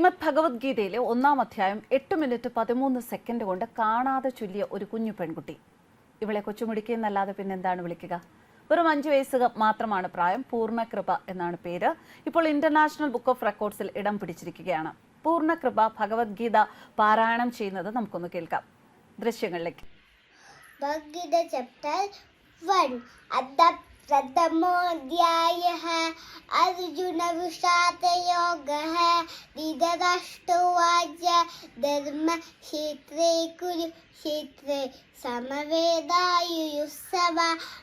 ശ്രീമദ് ഭഗവത്ഗീതയിലെ ഒന്നാം അധ്യായം എട്ട് മിനിറ്റ് പതിമൂന്ന് സെക്കൻഡ് കൊണ്ട് കാണാതെ ചൊല്ലിയ ഒരു കുഞ്ഞു പെൺകുട്ടി. ഇവളെ കൊച്ചുമുടിക്കുക എന്നല്ലാതെ പിന്നെ എന്താണ് വിളിക്കുക? വെറും അഞ്ച് വയസ്സ് മാത്രമാണ് പ്രായം പൂർണകൃപ എന്നാണ് പേര്. ഇപ്പോൾ ഇന്റർനാഷണൽ ബുക്ക് ഓഫ് റെക്കോർഡ്സിൽ ഇടം പിടിച്ചിരിക്കുകയാണ്. പൂർണകൃപ ഭഗവത്ഗീത പാരായണം ചെയ്യുന്നത് നമുക്കൊന്ന് കേൾക്കാം. ദൃശ്യങ്ങളിലേക്ക്. ഭഗവത്ഗീത ചാപ്റ്റർ വൺ അദ്ദ प्रथमोऽध्यायः। अर्जुनविषादयोगः दिदराष्ट्रवाच धर्मक्षेत्रे कुरुक्षेत्रे समवेदायुयुत्सव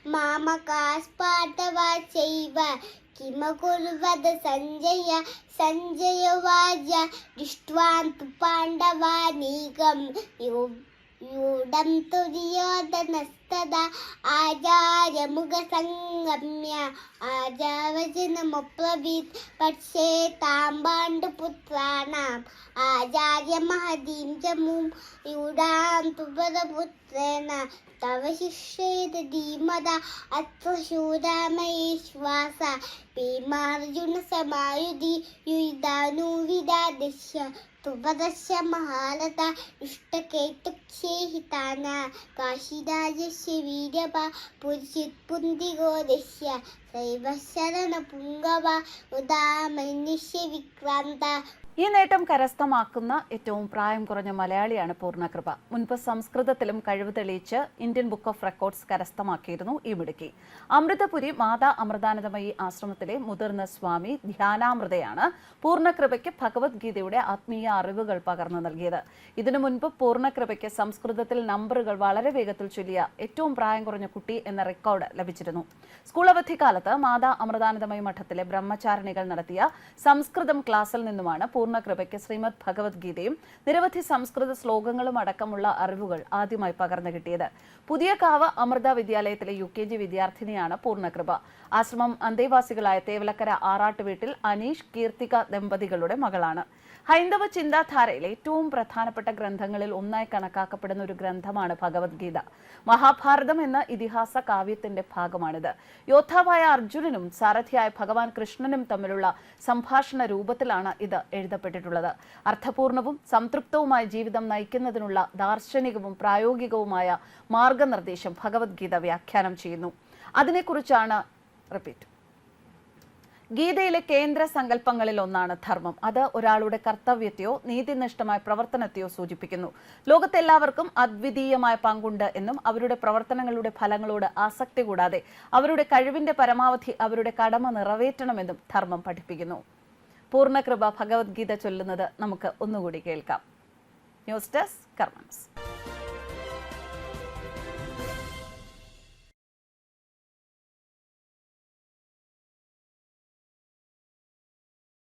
मामकास्पाटवा चैव किमकुर्वद सञ्जय? सञ्जयवाच दृष्ट्वान् पाण्डवानीकं यो യൂഢം തുര്യോധനസ്തദാ ആചാര്യമുഖസംഗമ്യ. ആചാരവചനമൊപ്ലവീത് പക്ഷേ താം ആചാര്യ മഹതീം ചമും യൂഢാം തുപരപുത്രേണ തവ ശിക്ഷേത ധീമത. അത്ര ശൂരാമയേശ്വാസ ഭീമാർജുന സമായുധി. യുയിതാനുവിദാദശ തുപദശ മഹാലത. ഇഷ്ടകേതുക്ഷേഹിതാന കാശിരാജസ്യ വീരവ പുരുഷിത് പുന്തിഗോദസ്യ ശൈവശരണ പുങ്കവ ഉദാമന്യസ്യ വിക്രാന്ത ഈ നേട്ടം കരസ്ഥമാക്കുന്ന ഏറ്റവും പ്രായം കുറഞ്ഞ മലയാളിയാണ് പൂർണകൃപ. മുൻപ് സംസ്കൃതത്തിലും കഴിവ് തെളിയിച്ച് ഇന്ത്യൻ ബുക്ക് ഓഫ് റെക്കോർഡ്സ് കരസ്ഥമാക്കിയിരുന്നു ഈ മിടുക്കി. അമൃതപുരി മാതാ അമൃതാനന്ദമയി ആശ്രമത്തിലെ മുതിർന്ന സ്വാമി ധ്യാനാമൃതയാണ് പൂർണകൃപയ്ക്ക് ഭഗവത്ഗീതയുടെ ആത്മീയ അറിവുകൾ പകർന്നു നൽകിയത്. ഇതിനു മുൻപ് പൂർണകൃപയ്ക്ക് സംസ്കൃതത്തിൽ നമ്പറുകൾ വളരെ വേഗത്തിൽ ചൊല്ലിയ ഏറ്റവും പ്രായം കുറഞ്ഞ കുട്ടി എന്ന റെക്കോർഡ് ലഭിച്ചിരുന്നു. സ്കൂൾ അവധിക്കാലത്ത് മാതാ അമൃതാനന്ദമയി മഠത്തിലെ ബ്രഹ്മചാരിണികൾ നടത്തിയ സംസ്കൃതം ക്ലാസ്സിൽ നിന്നുമാണ് പൂർണകൃപയ്ക്ക് ശ്രീമദ് ഭഗവത്ഗീതയും നിരവധി സംസ്കൃത ശ്ലോകങ്ങളും അടക്കമുള്ള അറിവുകൾ ആദ്യമായി പകർന്നു കിട്ടിയത്. പുതിയ കാവ് അമൃത വിദ്യാലയത്തിലെ യു കെ ജി വിദ്യാർത്ഥിനിയാണ് പൂർണകൃപ. ആശ്രമം അന്തേവാസികളായ തേവലക്കര ആറാട്ട് വീട്ടിൽ അനീഷ് കീർത്തിക ദമ്പതികളുടെ മകളാണ്. ഹൈന്ദവ ചിന്താധാരയിലെ ഏറ്റവും പ്രധാനപ്പെട്ട ഗ്രന്ഥങ്ങളിൽ ഒന്നായി കണക്കാക്കപ്പെടുന്ന ഒരു ഗ്രന്ഥമാണ് ഭഗവത്ഗീത. മഹാഭാരതം എന്ന ഇതിഹാസ കാവ്യത്തിന്റെ ഭാഗമാണിത്. യോദ്ധാവായ അർജുനനും സാരഥിയായ ഭഗവാൻ കൃഷ്ണനും തമ്മിലുള്ള സംഭാഷണ രൂപത്തിലാണ് ഇത് എഴുതപ്പെട്ടിട്ടുള്ളത് അർത്ഥപൂർണവും സംതൃപ്തവുമായ ജീവിതം നയിക്കുന്നതിനുള്ള ദാർശനികവും പ്രായോഗികവുമായ മാർഗനിർദ്ദേശം ഭഗവത്ഗീത വ്യാഖ്യാനം ചെയ്യുന്നു. അതിനെക്കുറിച്ചാണ് റിപ്പീറ്റ്. ഗീതയിലെ കേന്ദ്ര സങ്കല്പങ്ങളിൽ ഒന്നാണ് ധർമ്മം. അത് ഒരാളുടെ കർത്തവ്യത്തെയോ നീതിനിഷ്ഠമായ പ്രവർത്തനത്തെയോ സൂചിപ്പിക്കുന്നു. ലോകത്തെല്ലാവർക്കും അദ്വിതീയമായ പങ്കുണ്ട് എന്നും അവരുടെ പ്രവർത്തനങ്ങളുടെ ഫലങ്ങളോട് ആസക്തി കൂടാതെ അവരുടെ കഴിവിന്റെ പരമാവധി അവരുടെ കടമ നിറവേറ്റണമെന്നും ധർമ്മം പഠിപ്പിക്കുന്നു. പൂർണകൃപ ഭഗവത്ഗീത ചൊല്ലുന്നത് നമുക്ക് ഒന്നുകൂടി കേൾക്കാം. News desk കർമ്മൻസ്